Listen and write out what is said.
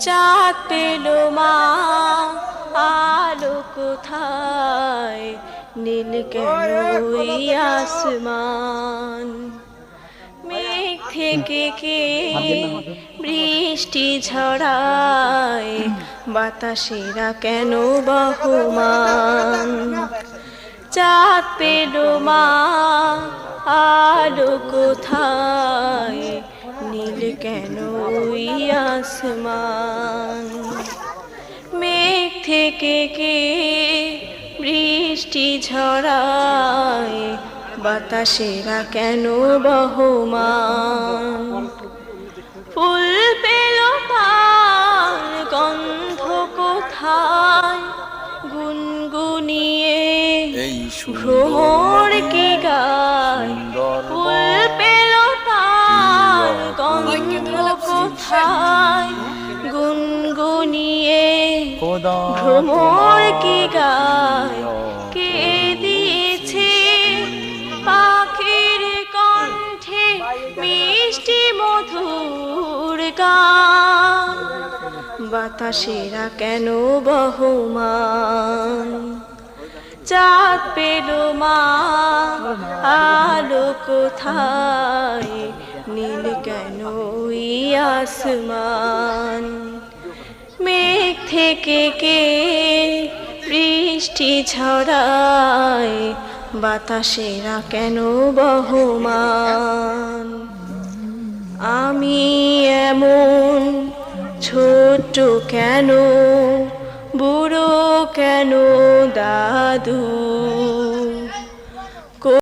চাঁদ পেল মা আলো কোথায়? নীল কেন আসমান? মেঘ থেকে কে বৃষ্টি ঝড়ায়? বাতাসেরা কেন বহমান? চাঁদ পেল মা আলো কোথায়? নীল কেন ওই আসমান মেঘ থেকে কে বৃষ্টি ঝরায় বাতাসেরা কেন বহমান ফুল পেল তার গন্ধ কোথায় গুনগুনিয়ে এই কোথায় গুনগুনিয়ে ভ্রমর কি গায়? কে দিয়েছে পাখির কণ্ঠে মিষ্টি মধুর গান? বাতাসেরা কেন বহমান? চাঁদ পেল মা, আলো কোথায়? নীল কেন আসমান? মেঘ থেকে কে বৃষ্টি ছড়ায়? বাতাসেরা কেন বহমান? আমি এমন ছোট কেন, বুড়ো কেন أحد